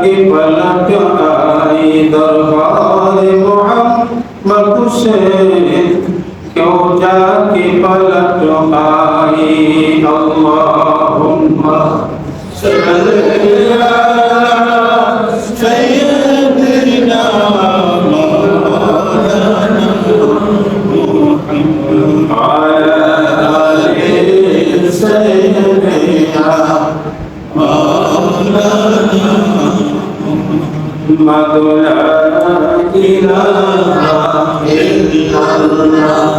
কি plot I দরবার মোহাম্মদ সে কেউ যা কি পলট মাগোলা ইলাহা ইল্লাল্লাহ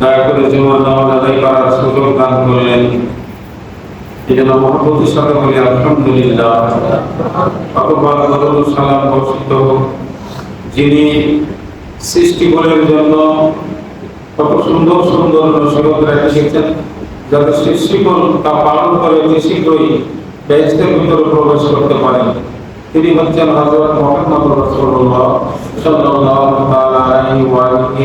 দয়া করে জীবন নামাজ আদায় করার সুযোগ দান করলেন। কত সুন্দর সুন্দর নসিহত রেখেছেন, যাতে পালন করে অতি শীঘ্রই বেহেস্তের ভিতরে প্রবেশ করতে পারেন তিনি হচ্ছেন হযরত মুহাম্মদ রাসূলুল্লাহ সাল্লাল্লাহু আলাইহি ওয়া আলিহি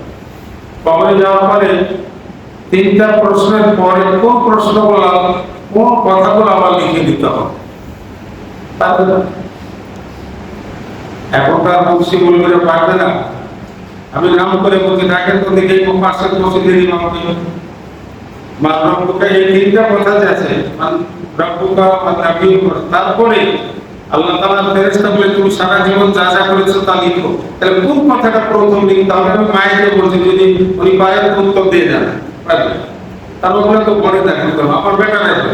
কবরে যাওয়ার পরে তিনটা প্রশ্নের পরে কোন প্রশ্নগুলো, কোন কথাগুলো আবার লিখে দিতে হবে? এখনকার মুন্সি বলবে পারবে না। আমি নাম করে বলছি তো দেখে পাশে বসে দিলি আমাকে মান রব্বুকা এই তিনটা কথা আছে, মান তারপরে আল্লাহ তাআলা ফেরেশতা বলে, তুমি সারা জীবন যা যা করেছ তা লিখো। তাহলে কোন কথাটা প্রথম লিখতে হবে আমি মায়েকে বলছি, যদি উনি পায়ের উত্তর দিয়ে দেন। তার ওগুলো তো পরে দেখেন তো আমার বেটা দেখবে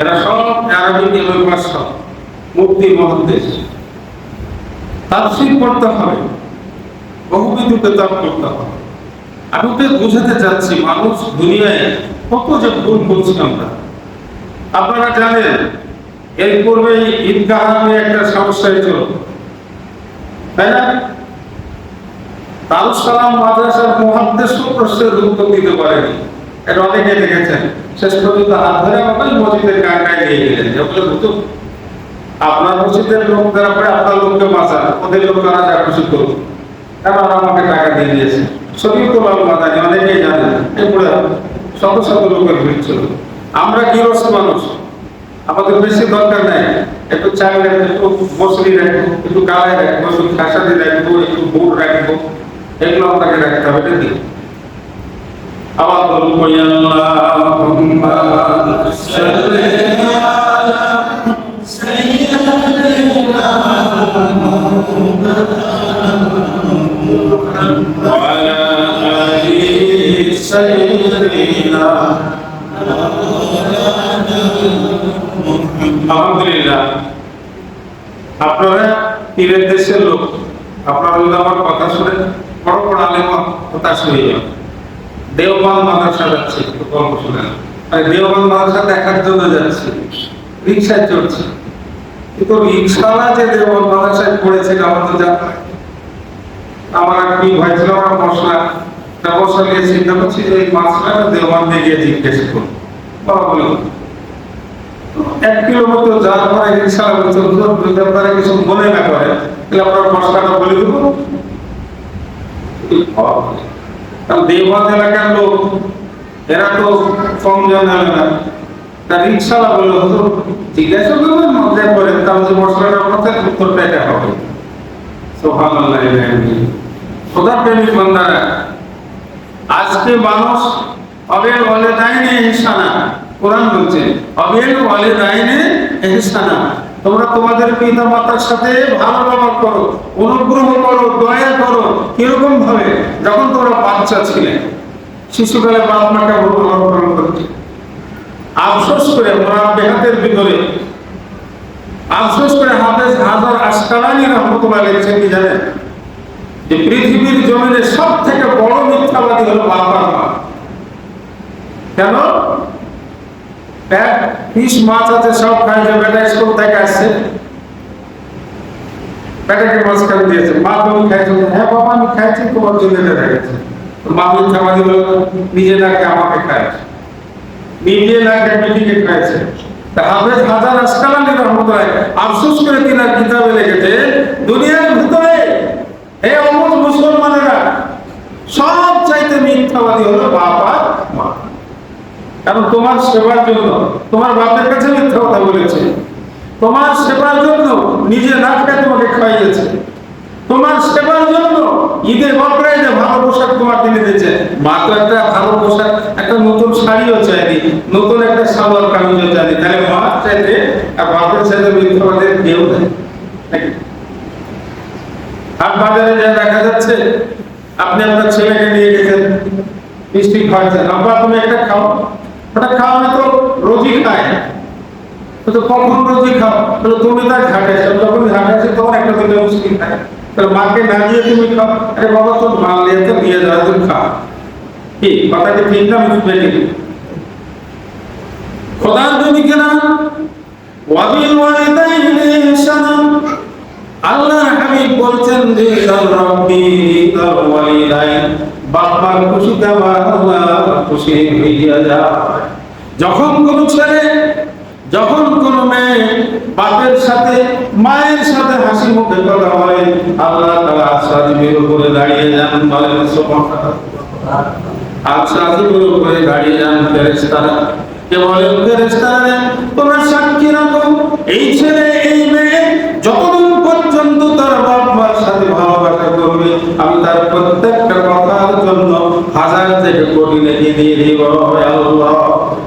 এরা সব আরবি এবং ভাষা মুক্তি মহাদেশ তাফসীর করতে হবে। বহুবিধ কিতাব করতে হবে। আমি তো বুঝাতে চাচ্ছি, মানুষ দুনিয়ায় কত যে ভুল করছি আমরা। আপনারা জানেন এর পূর্বে ঈদগাহ একটা সমস্যা তাই না? সালাম মাদ্রাসার প্রশ্নের উত্তর দিতে পারেনি। এটা অনেকে দেখেছেন। শেষ পর্যন্ত হাত ধরে আমাকে মসজিদের নিয়ে গেলেন। যে বলে আপনার মসজিদের লোক যারা পড়ে, আপনার লোককে বাঁচান। ওদের লোক তারা যা খুশি করুন আমাকে টাকা দিয়ে দিয়েছে। শরীয়তুল মাদানি, অনেকেই জানেন। এরপরে শত শত লোকের ভিড় ছিল। আমরা গৃহস্থ মানুষ? আমাদের বেশি দরকার নাই একটু চাল রাখবো একটু মসলি রাখবো একটু কালাই রাখবো একটু খাসাদি রাখবো একটু গুড় রাখবো এগুলো আপনাকে রাখতে হবে এটা কি আবার বলুন কই আল্লাহুম্মা সাল্লি আলা وعلى آل سيدنا আপনারা পীরের দেশের লোক। আপনারা যদি আমার কথা শুনে বড় বড় আলেম হতাশ হয়ে যান। দেওবান মাদ্রাসা যাচ্ছে গল্প শুনেন আর, দেওবান মাদ্রাসা দেখার জন্য যাচ্ছে, রিক্সায় চড়ছে। কিন্তু রিক্সাওয়ালা যে দেওবান মাদ্রাসায় পড়েছে আমার তো জানা আমার এক কি ভাই ছিল, আমার মশলা তা মশলা নিয়ে চিন্তা করছি যে এই মাছটা দেওবান দিয়ে গিয়ে জিজ্ঞেস করব বাবা বলল এক কিলোমিটার যাওয়ার পরে হুজুর যদি আপনারা কিছু মনে না করেন, তাহলে আপনার মশলাটা বলে দেবো। কারণ এলাকার লোক, এরা তো কম জানে না। তা রিক্সাওয়ালা বলল হুজুর, জিজ্ঞাসা করবেন মজা করেন, তাহলে মশলাটার কথা উত্তরটা এটা হবে। সুবহানাল্লাহ খোদা প্রেমিক বান্দারা, আজকে মানুষ অবেল ওয়ালে দাইনে ইহসানা কোরআন বলছে, অবেল ওয়ালে দাইনে ইহসানা। তোমরা তোমাদের পিতা মাতার সাথে ভালো ব্যবহার করো, অনুগ্রহ করো, দয়া করো কীরকম ভাবে যখন তোমরা বাচ্চা ছিলে, শিশুকালে বাপ মাকে অনুকরণ করতে। আফসোস করে মোরা বেহাতের ভিতরে। আফসোস করে হাফেজ হাজার আসকালানি রহমতুল্লাহ লিখছেন কি জানেন? যে পৃথিবীর জমিনে সব থেকে বড় মিথ্যাবাদী হলো বাবার মা কেন? ফিস মাছ আছে, সব বেটা স্কুল থেকে আসছে। মাছ দিয়েছে। মা তুমি খাইছো হ্যাঁ বাবা, আমি খাইছি, তোমার জন্য রেখেছে। তো মা নিজে নাকি আমাকে খাইছে। নিজে নাকি খাইছে। হাফেজ হাজার আসকালানি রহমতুল্লাহ, আফসোস করে তিনার কিতাবে লিখেছে, দুনিয়ার ভিতরে, হে মুসলমানেরা, সব চাইতে মিথ্যাবাদী হলো মা কারণ তোমার সেবার জন্য, তোমার বাপের কাছে মিথ্যা কথা বলেছে। তোমার সেবার জন্য নিজের নাটকে তোমাকে খাইয়েছে। তোমার সেবার জন্য ঈদের ঈদে বকরাইদে ভালো পোশাক তোমার কিনে দিয়েছে। মা তো একটা ভালো পোশাক, একটা নতুন শাড়িও চাইনি, নতুন একটা সালোয়ার কামিজও চাইনি। তাহলে মা চাইতে আর বাপের সাথে মিথ্যাবাদের কেউ নেই? হাট বাজারে যা দেখা যাচ্ছে, আপনি আপনার ছেলেকে নিয়ে গেছেন, মিষ্টি খাওয়াচ্ছেন। আব্বা, তুমি একটা খাও। ওটা খাওয়ানো তো রোজই খায়। তো কখন রোজই খাও? তো তুমি তার ঘাটে এসো যখন ঘাটে আসে, তখন একটা দুটো মিষ্টি খায়। তাহলে মাকে না দিয়ে তুমি খাও। আরে বাবা তো মাল দিয়ে তো দিয়ে যাওয়া তুমি খাও কি কথা কি ঠিক না আমি বেটি খোদার তুমি কেনা ওয়াবিল ওয়ালিদাইনি ইহসানা। আল্লাহ হাবিব বলছেন যে, ইদাল রব্বি ইদাল ওয়ালিদাইন। বাবার খুশিতে আমার আল্লাহ খুশি হইয়া যায় যখন কোন ছেলে, যখন কোন মেয়ে বাপের সাথে, মায়ের সাথে হাসি মুখে কথা বলে, আল্লাহ তাআলা সাজিবের উপরে দাঁড়িয়ে যান বলেন উপরে দাঁড়িয়ে যান ফেরেশতারা। কে বলেন, ফেরেশতারা, তোমরা সাক্ষী রাখো, এই ছেলে, এই মেয়ে যতদিন পর্যন্ত তার বাপ মার সাথে ভালোবাসা করবে, আমি তার প্রত্যেকটা কথার জন্য হাজার থেকে কোটি নেকি দিয়ে দিব আল্লাহ।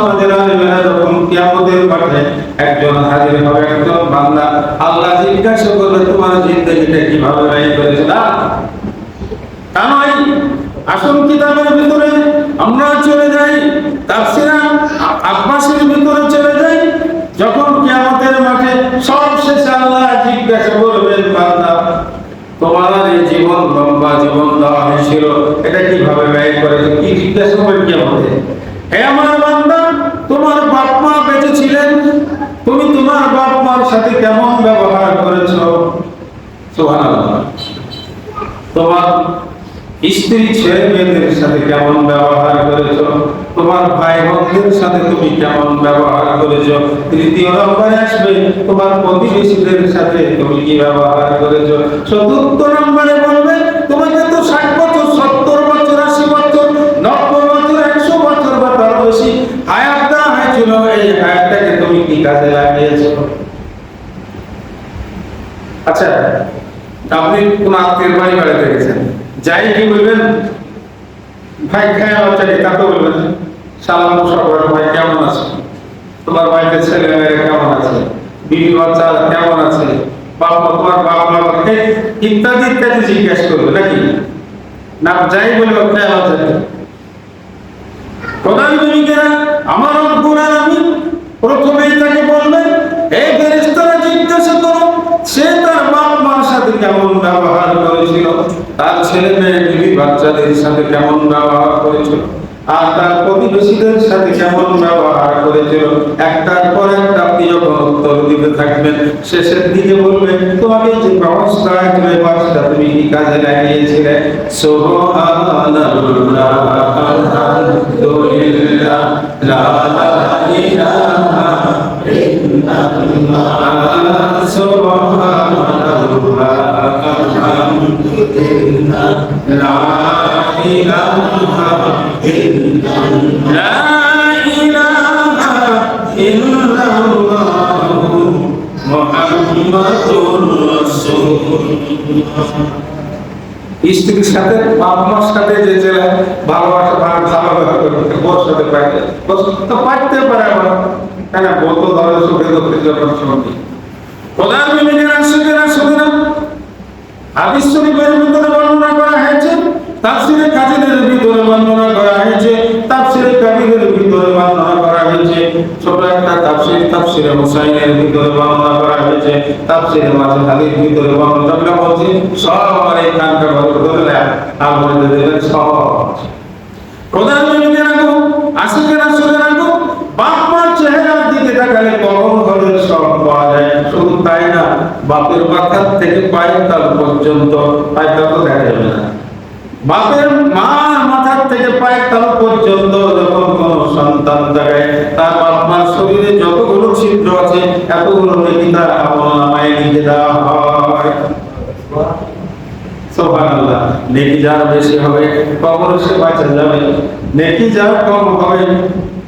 সমাজের আলেমেরা যখন কিয়ামতের মাঠে একজন হাজির হবে, একজন বান্দা, আল্লাহ জিজ্ঞাসা করবে, তোমার জিন্দগিটা কীভাবে ব্যয় করেছিলাম কারণ এই আসল কিতাবের ভিতরে, আমরা চলে যাই, তাফসিরা আব্বাসের ভিতরে চলে যাই। যখন কিয়ামতের মাঠে সব শেষে আল্লাহ জিজ্ঞাসা করবেন, বান্দা, তোমার এই জীবন লম্বা জীবন দেওয়া হয়েছিল, এটা কীভাবে ব্যয় করেছ? কি জিজ্ঞাসা করবেন কিয়ামতে? হে আমার সাথে কেমন ব্যবহার করেছ? তোমার স্ত্রী ছেলে মেয়েদের সাথে কেমন ব্যবহার করেছ? তোমার ভাই বোনদের সাথে তুমি কেমন ব্যবহার করেছ? তৃতীয় নম্বরে আসবে, তোমার প্রতিবেশীদের সাথে তুমি কি ব্যবহার করেছ? চতুর্থ নম্বরে বলবে, তোমাকে তো ষাট বছর, সত্তর বছর, আশি বছর, নব্বই বছর, একশো বছর বা তার বেশি হায়াত দেওয়া হয়েছিল। এই হায়াতটাকে তুমি কি কাজে লাগিয়েছো? আচ্ছা আপনি কোন আত্মীয় গেছেন? যাই কি বলবেন? ভাই, খায় কাকে বলবেন সালাম ভাই, কেমন আছে? তোমার বাড়িতে ছেলে মেয়েরা কেমন আছে? বিবি বাচ্চা কেমন আছে? মা, তোমার ইত্যাদি ইত্যাদি জিজ্ঞেস করবে, নাকি? না, যাই বলবে খেয়াল আছে আমার রব্বুল কেমন ব্যবহার করেছিল? তার ছেলে মেয়ে বাচ্চাদের সাথে কেমন ব্যবহার করেছিল আর তার প্রতিবেশীদের সাথে কেমন ব্যবহার করেছিল? একটার পর একটা আপনি যখন উত্তর দিতে থাকবেন, শেষের দিকে বলবেন, তোমাকে যে ব্যবস্থায় তুমি বাসটা তুমি কি কাজে লাগিয়েছিলে? সুবহানাল্লাহ আলহামদুলিল্লাহ লা ইলাহা ইল্লাল্লাহ সুবহানাল্লাহ illallah স্ত্রীর সাথে? বাপ মার সাথে যে ছেলে ভালোবাসা ভালো সাথে পাইতে। পাইতে পারে আবার। কেন বলতো ধরে সুখে দুঃখে না সঙ্গী প্রধানমন্ত্রী হাদিস শরীফের ভিতরে বর্ণনা করা হয়েছে তাফসিরে কাজীদের ভিতরে বর্ণনা করা হয়েছে তাফসিরে কাবীরের ভিতরে বর্ণনা করা হয়েছে, ছোট একটা তাফসির, তাফসিরে হুসাইনের ভিতরে বর্ণনা করা হয়েছে তাফসিরে মাঝহাদির ভিতরে বর্ণনা করা হয়েছে, সব আমার এই কানটা ভালো করে দেয় আর বলে দেবেন সহজ। প্রধান মিনিটের আগো আশিকের আসরের আগো বাপ মার চেহারার দিকে তাকালে কখন সব পাওয়া যায় শুধু তাই না, বাপের মাথার থেকে পায়ের তাল পর্যন্ত পায়ের তো দেখা যাবে না। বাপের মার মাথার থেকে পায়ের তাল পর্যন্ত, যখন কোন সন্তান দেখায় তার বাপ মার শরীরে যতগুলো ছিদ্র আছে, এতগুলো নাকি তার আপন নামায় লিখে দেওয়া হয়। নেকি যার বেশি হবে কবর সে বাঁচা যাবে। নেকি যার কম হবে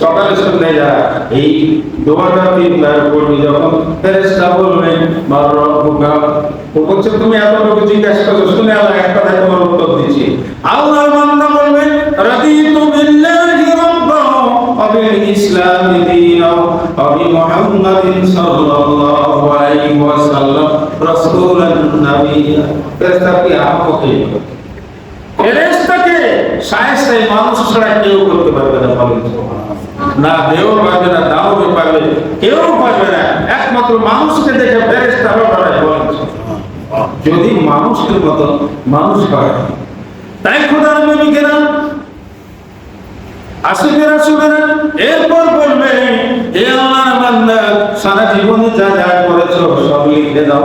সকালে সন্ধ্যায় এই দোয়াটা তিনবার করবি যখন ফেরেস্তা বলছে, তুমি এত লোক জিজ্ঞাসা করছ, শুনে আল্লাহ এক কথায় তোমার উত্তর দিচ্ছি আল্লাহর বান্দা বলবেন রাদিতু বিল্লাহি রাব্বা দীনা মুহাম্মাদিন সাল্লাল্লাহু আলাইহি কি এরে সায়েস্তাই মানুষ ছাড়া কেউ করতে পারবে না বলেন না দেও পারবে না দানবে পারবে কেউ পারবে না। একমাত্র মানুষকে দেখে ফেরেশতা হবে বলেন যদি মানুষের মতো মানুষ হয়, তাই খোদার নবীকেরা আশিকেরা শুনেরা এরপর বলবে, হে আমার বান্দা, সারা জীবনে যা যা করেছ সব লিখে দাও।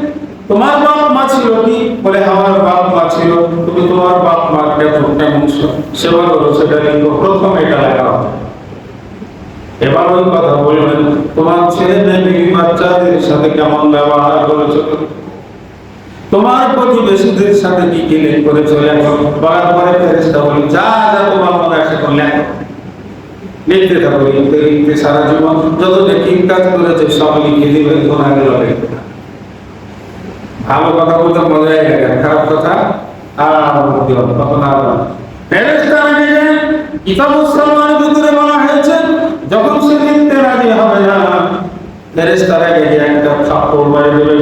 তোমার বাপ মা ছিল কি? বলে, আমার বাপ মা ছিল। তুমি তোমার বাপ মা কেমন কেমন সেবা করো সেটা লিখব প্রথম এটা লেখা এবার ওই কথা বলবেন তোমার ছেলে মেয়ে বাচ্চাদের সাথে কেমন ব্যবহার করেছ? তোমার প্রতিবেশীদের সাথে কি কি লেখ করে চলে বলার পরে ফেরেস্তা বলি যা যা তোমার মনে আসে লিখতে থাকো, লিখতে লিখতে সারা জীবন যত ঠিক কাজ করেছে, সব লিখে দিবে লিখতে থাকো। ভালো কথা বলতে মজাই লাগে খারাপ কথা আর বলতে হবে তখন আর ফেরেশতারা নিজে কিতাবুস সালমানের ভিতরে বলা হয়েছে, যখন সে রাজি হবে না ফেরেশতারা গিয়ে একটা থাপ্পড় দেবে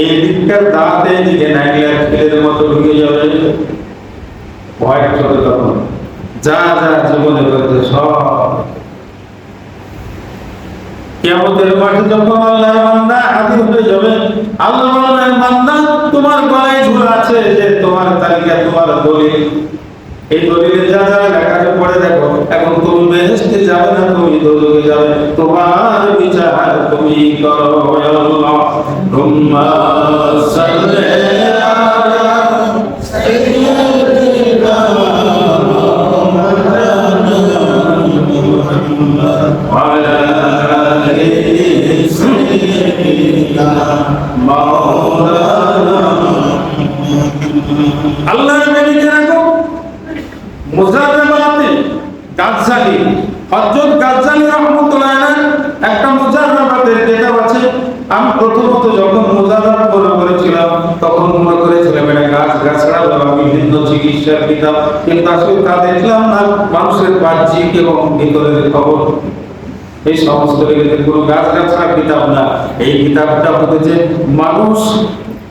এই দিকটার দাঁতে দিকে নাইলে মতো ঢুকে যাবে। ভয় চলে তখন। যা যা জীবনে করেছে সব কিয়ামতের মাঠে যখন আল্লাহর বান্দা হাজির হয়ে যাবে আল্লাহ বান্দা তোমার গলায় ঝুলা আছে যে তোমার তালিকা, তোমার দলিল। এই দলিলে যা যা লেখা পড়ে দেখো। এখন তুমি বেহেশতে যাবে না, তুমি দোজখে যাবে। তোমার বিচার তুমি করো আল্লাহ। তুম্মা সাল্লি আল্লাহ নবীকে রাখো মুজারাবাতে গাজ্জালি, হযরত গাজ্জালি আছে। আমি প্রথমত যখন মুজারাব করেছিলাম তখন মনে করেছিলাম গাছ, গাছড়া বিভিন্ন চিকিৎসার কিতাব। কিন্তু আসলে তা দেখলাম না, মানুষের বাহ্যিক এবং ভিতরের খবর। এই সমস্ত লেগেছে কোনো গাছ গাছড়া কিতাব না। এই কিতাবটা হতেছে মানুষ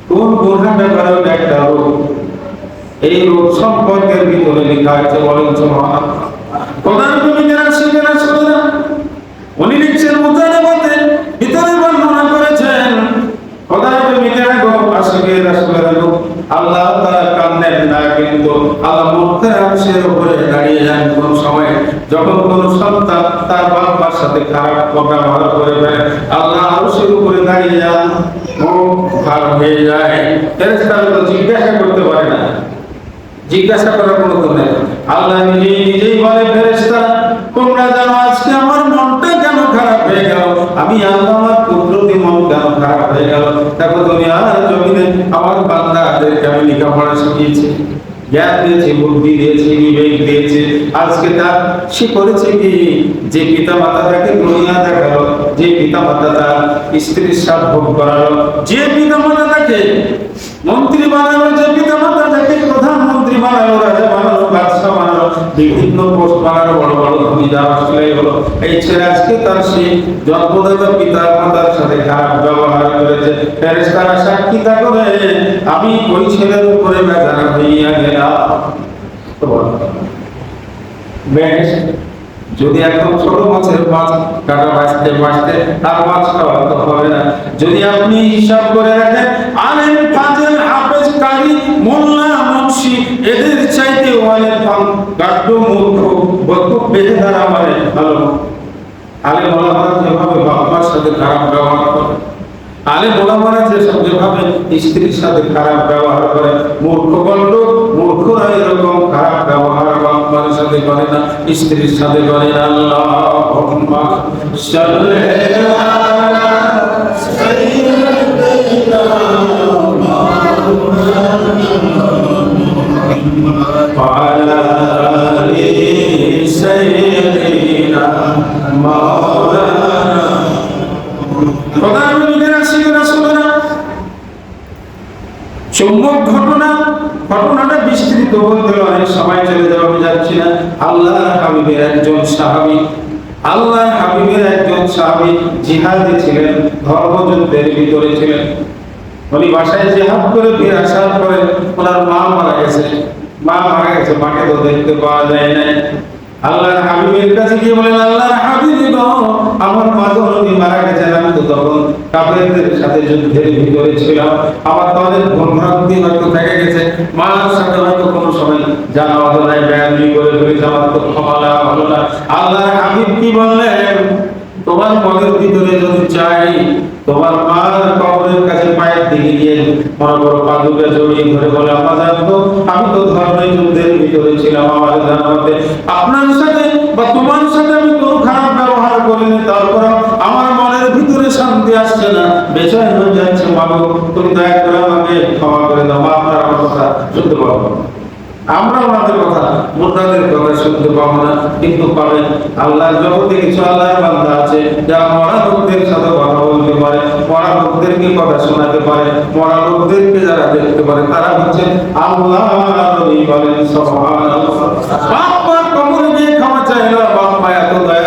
কোন কোনটা ব্যাপারে একটা রোগ এই রোগ সম্পর্কের ভিতরে লেখা আছে, বলেন সুবহানাল্লাহ। প্রধান কবি শিখেরা শুনে উনি লিখছেন মুতানাবাতে ভিতরে বর্ণনা করেছেন। প্রধান কবি যারা গো, আশিকে রাসূলের গো, আল্লাহ তাআলা কান্দেন না কিন্তু আল্লাহ আংশের উপরে দাঁড়িয়ে যান যখন কোন সন্তান তার বাবার সাথে খারাপ ব্যবহার করে ফেলে আল্লাহ আরশের উপরে দাঁড়িয়ে যান হয়ে যায়। জিজ্ঞাসা করতে পারে না। জিজ্ঞাসা করার কোনো তো নেই। আল্লাহ নিজেই নিজেই বলে, ফেরেশতা, তোমরা জানো আজকে আমার মনটা কেন খারাপ হয়ে গেল? আমি আল্লাহ আমার কুদরতি মন কেন খারাপ হয়ে গেল? দেখো তুমি আর জমিনে আমার বান্দাদেরকে আমি লেখাপড়া শিখিয়েছি। জ্ঞান দিয়েছে, বুদ্ধি দিয়েছে, বিবেক দিয়েছে। আজকে তার সে করেছে কি? যে পিতা মাতা তাকে দুনিয়া দেখাল, যে পিতা মাতা তার স্ত্রীর সাপ ভোগ করালো, যে পিতা মাতা তাকে মন্ত্রী বানালো, যে পিতা মাতা তাকে প্রধানমন্ত্রী বানালো, রাজা বিভিন্ন পোস্ট বড় বড় যারা আসলে হলো এই ছেলে আজকে তার সেই জন্মদাতা পিতা মাতার সাথে খারাপ ব্যবহার করেছে। ফেরেশতারা সাক্ষীতা করে, আমি ওই ছেলের উপরে বেজার হইয়া গেলাম। বেশ যদি একদম ছোট মাছের মাছ কাটা বাঁচতে বাঁচতে তার হবে না। যদি আপনি হিসাব করে রাখেন আলেম মোল্লা মুন্সি এদের চাইতে অনেক কম গাড্ড মূর্খ বকুব বেহেদার আমারে ভালো। আলেম ওলামারা যেভাবে বাবার সাথে খারাপ ব্যবহার করে আলে মোলামারা যে সব যেভাবে স্ত্রীর সাথে খারাপ ব্যবহার করে মূর্খ গণ্ড মূর্খরা এরকম খারাপ ব্যবহার বাবার সাথে করে না, স্ত্রীর সাথে করে না। আল্লাহুম্মা ধর্মযুদ্ধের ভিতরে ছিলেন উনি বাসায় করে ফিরে আসার পরে ওনার মা মারা গেছে। মা মারা গেছে, মাকে তো দেখতে পাওয়া যায় না আল্লাহর হাবিবের কাছে গিয়ে বলেন, আল্লাহর হাবিব, আমার মা মারা আমি তো তখন কাফেরদের সাথে যুদ্ধের ভিতরে ছিলাম। আমার তো অনেক ভ্রমণান্তি হয়তো থেকে গেছে। মার সাথে হয়তো কোনো সময় জানা করে ফেলেছে, আমার তো ক্ষমা হলো না। আল্লাহর হাবিব কি বললেন? তোমার মনের ভিতরে যদি চাই, তোমার মার কবরের কাছে পায়ের দিকে গিয়ে মনে করো পাদুকে জড়িয়ে ধরে বলে আমার জানতো আমি তো ধর্মের যুদ্ধের ভিতরে ছিলাম আমার জানাতে আপনার সাথে বা তোমার সাথে আমি কোনো খারাপ ব্যবহার করিনি, তারপর আমার মনের ভিতরে শান্তি আসছে না বেচয় হয়ে যাচ্ছে মাগো তুমি দয়া করে আমাকে ক্ষমা করে দাও, মা, আপনার আমার কথা শুনতে পাবো। আমরা ওনাদের কথা, মুদ্রাদের কথা শুনতে পাবো না। কিন্তু পাবেন আল্লাহর জগতে কিছু আল্লাহর বান্দা আছে, যারা মরা লোকদের সাথে কথা বলতে পারে, মরা লোকদেরকে কথা শোনাতে পারে, মরা লোকদেরকে যারা দেখতে পারে, তারা হচ্ছে আল্লাহ বলেন, সুবহানাল্লাহ। বাপ্পার কবরে গিয়ে ক্ষমা চাইলো বাপ্পা এত দয়া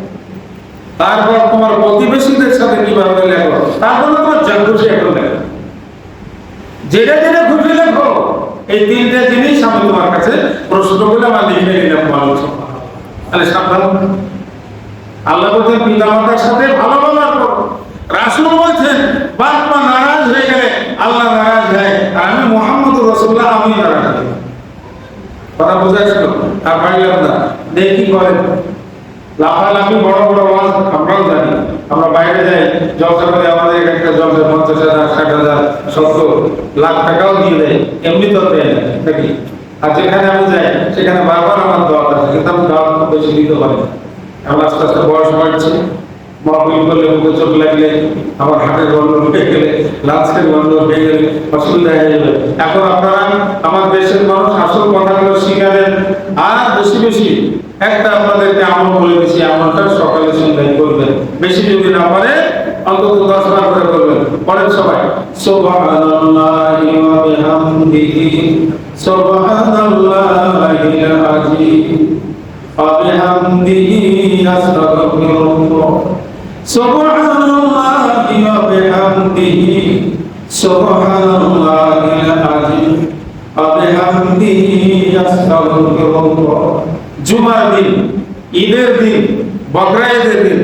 তারপর তোমার প্রতিবেশীদের সাথে কীভাবে লেখো? তারপর তোমার যা খুশি এখন লেখো। যেটা যেটা খুশি লেখো, এই তিনটা জিনিস আমি তোমার কাছে প্রশ্ন করে আমার লিখে নিলাম, ভালো তাহলে সাবধান। আল্লাহ বলছেন পিতা মাতার সাথে ভালো ব্যবহার করো। রাসুল বলছেন বাপ মা নারাজ হয়ে গেলে আল্লাহ নারাজ হয়। আর আমি মোহাম্মদ রসুল্লাহ আমি নারাজ কথা বোঝা ছিল আর পাইলাম না। দেখি করেন। লাফালাফি বড় বড় ওয়াজ, আমরাও জানি। আমরা বাইরে যাই জলসা করে আমাদের একটা জলসা পঞ্চাশ হাজার, ষাট হাজার, সত্তর, লাখ টাকাও দিয়ে দেয়। এমনি তো দেয় নাকি? আর যেখানে আমি যাই, সেখানে বারবার আমার দোয়া আছে কিন্তু আমি দোয়া বেশি দিতে পারি আমার আস্তে আস্তে বয়স বাড়ছে। মহবিল করলে মুখে চোখ গেলে গন্ধ অসুবিধা হয়ে যাবে। এখন আপনারা আমার দেশের আর বেশি বেশি একটা আপনাদেরকে সকালে সন্ধ্যায় করবেন। বেশি যদি না পারে অন্তত দশ বার করে করবেন। পরেন সবাই। সুবহানাল্লাহি ওয়া সুবহানাল্লাহি ওয়া বিহামদিহি সুবহানাল্লাহিল আযীম ওয়া বিহামদিহি আস্তাগফিরুল্লাহ জুমার দিন, ঈদের দিন বকরা ঈদের দিন,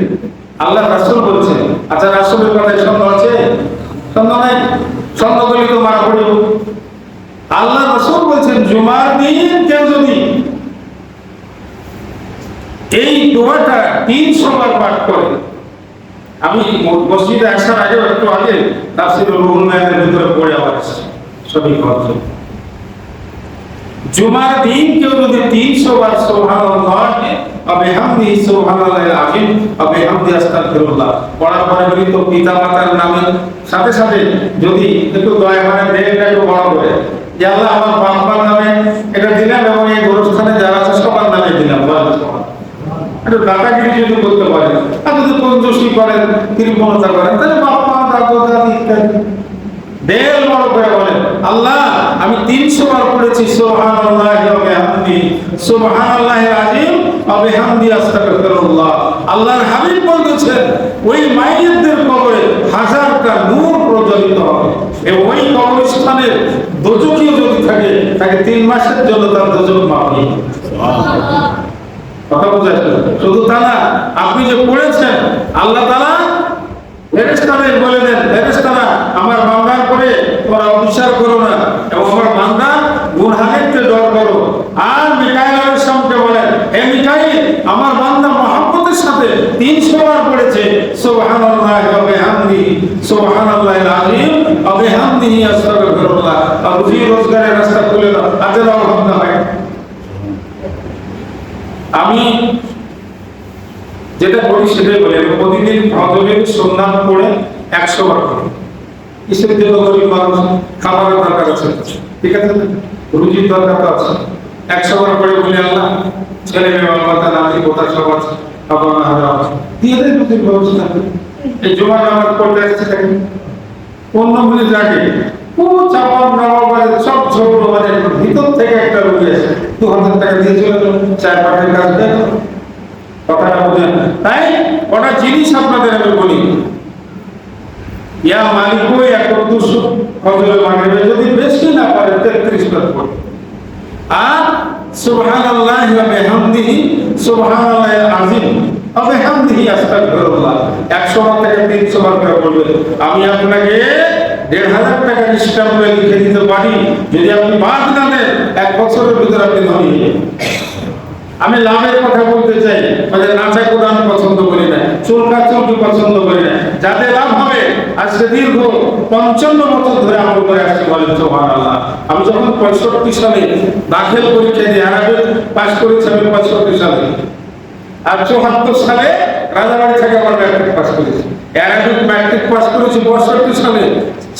আল্লাহ রাসূল বলছেন আচ্ছা রাসূলের কথায় সন্দেহ আছে? সন্দেহ নাই? সন্দেহ করলে তো মারা পড়িব। আল্লাহ রাসূল বলছেন, জুমার দিন কেউ যদি? এই দোয়াটা তিনশো বার পাঠ করে। আমি মসজিদে আসার আগে একটু আগে তাফসিরুল উন্নয়নের ভিতরে পড়ে আবার সঠিক কথা জুমার দিন কেউ যদি তিনশো বার সুবহানাল্লাহ আবিহামদি সুবহানাল্লাহিল আযীম আবিহামদি আস্তাগফিরুল্লাহ পড়ার পরে যদি তো পিতা মাতার নামে, সাথে সাথে যদি একটু দয়া করে দেহটা একটু বড় করে, যে আল্লাহ আমার বাবার নামে এটা দিলাম এবং এই গোরস্থানে যারা আছে সবার নামে দিলাম সুবহানাল্লাহ। আল্লাহ ওয়া বিহামদি। আল্লাহর হাবিব বলেছেন ওই মাইয়িতদের কবরে হাজারটা নূর প্রজ্বলিত হবে। এবং ওই কবরস্থানের দোজকীয় যদি থাকে, তাকে তিন মাসের জন্য তার দোজক যাবে। কথা? শুধু তা না, আপনি যে পড়েছেন, আল্লাহ তাআলা ফেরেশতাদের বলে দেন, ফেরেশতারা, আমার বান্দার করে তোমরা করো না, এবং আমার বান্দা গুনহানিককে ডর করো আর মিকাইল বলেন, হে মিকাইল, আমার বান্দা সাথে 300 বার পড়েছে, সুবহানাল্লাহি ওয়া বিহামদিহি সুবহানাল্লাহিল আযীম, ওয়া বিহামদিহি রোজগারের রাস্তা খুলে দাও আজের অভাব না হয় আমি যেটা করি সেটাই বলি প্রতিদিন ফজরের সুন্নাত পড়ে একশো বার করি। কিসের জন্য গরিব মানুষ? খাবারের দরকার আছে। ঠিক আছে? রুজির দরকার তো আছে। একশো বার করে বলি, আল্লাহ, ছেলে মেয়ে, বাবা, মাতা, নাতি, পোতা, সব আছে। বাবা, মা হারা আছে। দিয়ে দেয় রুজির ব্যবস্থা। এই জমা নামাজ পড়তে আসছে থাকি পনেরো মিনিট আগে ভিতর থেকে একটা বেশি না পারে তেত্রিশ বার পড়ে। আর সুবহানাল্লাহি ওয়া বিহামদিহি সুবহানাল্লাহিল আযীম ওয়া বিহামদিহি আস্তাগফিরুল্লাহ। 100 বার থেকে 300 বার করে বলবে আমি আপনাকে দেড় হাজার টাকার স্ট্যাম্পে লিখে দিতে পারি, যদি আপনি বাদ না দেন, এক বছরের ভিতরে আপনি ধনী আমি লাভের কথা বলতে চাই মানে নাচা কোরআন পছন্দ করি না চুলকা চুলকি পছন্দ করি না। যাতে লাভ হবে, আজকে দীর্ঘ পঞ্চান্ন বছর ধরে আমল করে আসছি বলেন সোহান আল্লাহ আমি যখন পঁয়ষট্টি সালে দাখিল পরীক্ষা দিয়ে আরবিক পাশ করেছি আমি পঁয়ষট্টি সালে। আর চৌহাত্তর সালে রাজাবাড়ি থেকে আবার ম্যাট্রিক পাস করেছি। অ্যারাবিক ম্যাট্রিক পাস করেছি পঁয়ষট্টি সালে।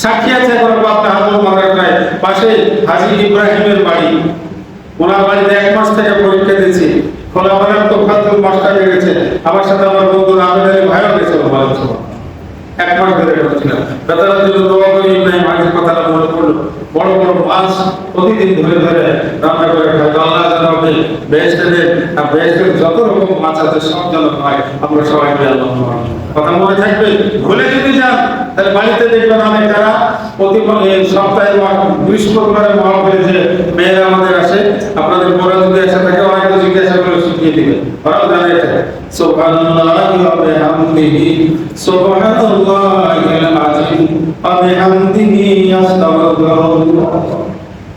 সাক্ষী আছে একবার বাপ্তা হাজর মাদ্রাসায় পাশে হাজি ইব্রাহিমের বাড়ি। ওনার বাড়িতে এক মাস থেকে পরীক্ষা দিয়েছি। খোলাপাড়ার তো ফাতুল মাস্টার গেছে আমার সাথে আমার বন্ধু রাবেদ আলী ভাইও গেছিল ভালো এক মাস ধরে করছিলাম বেতার জন্য দোয়া করি, ইব্রাহিম আগের কথাটা মনে পড়ল। বড় বড় মাছ প্রতিদিন ধরে ধরে রান্না করে খাই। আল্লাহ যেন আপনি বেহেস্টে দেন আর বেহেস্টের যত রকম মাছ আছে, সব যেন হয়। আমরা সবাই মিলে আল্লাহ কথা মনে থাকবে? ভুলে যদি যান, তাহলে বাড়িতে দেখবেন অনেক যারা প্রতি সপ্তাহে বৃহস্পতিবারে মহাবীর যে মেয়েরা আমাদের আসে, আপনাদের পরে যদি এসে থাকে, অনেকে জিজ্ঞাসা করে শিখিয়ে দিবে। ওরাও জানে এটা। সুবহানাল্লাহি ওয়া বিহামদিহি। সুবহানাল্লাহিল আযীম ওয়া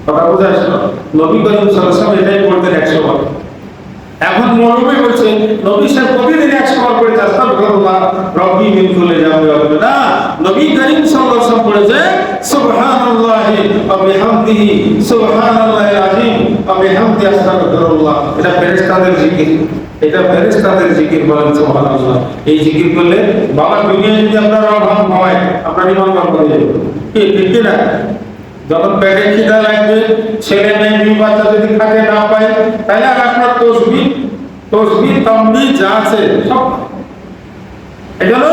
কথা বুঝা আসলো নবী করিম সাল্লাল্লাহু এটাই বলতেন 100 বার এখন মৌলবী বলছে নবী সাহেব প্রতিদিন একশো বার করে চেষ্টা করলাম রব্বি মিন খুলে যাবে হবে না, নবী করিম সাল্লাল্লাহু আলাইহি বলেছে, সুবহানাল্লাহি ওয়া বিহামদিহি, সুবহানাল্লাহিল আযীম ওয়া বিহামদি আস্তাগফিরুল্লাহ এটা ফেরেশতাদের জিকির। এটা ফেরেশতাদের জিকির বলেন সুবহানাল্লাহ। এই জিকির করলে বাবা দুনিয়া যদি আপনার অভাব হয়, আপনার ইমান ভাব হয়ে যাবে। কি? ঠিক না। যখন পেটে খিদা লাগবে, ছেলে মেয়ে মেয়ে বাচ্চা যদি খাতে না পায়, তাহলে আর আপনার তসবি তসবি তম্বি যা আছে সব এগুলো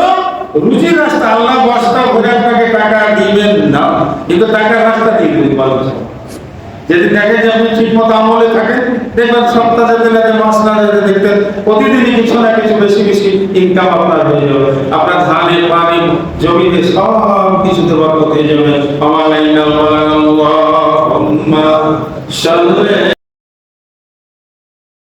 রুজির রাস্তা, আল্লাহ বস্তা ভরে আপনাকে টাকা দিবেন না, কিন্তু টাকার রাস্তা দিয়ে দিবেন যদি দেখে যে আপনি ঠিক মতো আমলে থাকেন দেখবেন সপ্তাহে যেতে লাগে মাস না যেতে দেখতেন প্রতিদিনই কিছু না কিছু বেশি বেশি ইনকাম আপনার হয়ে যাবে। আপনার ধানে, পানি, জমিতে সব কিছু বরকত হয়ে যাবে। আমার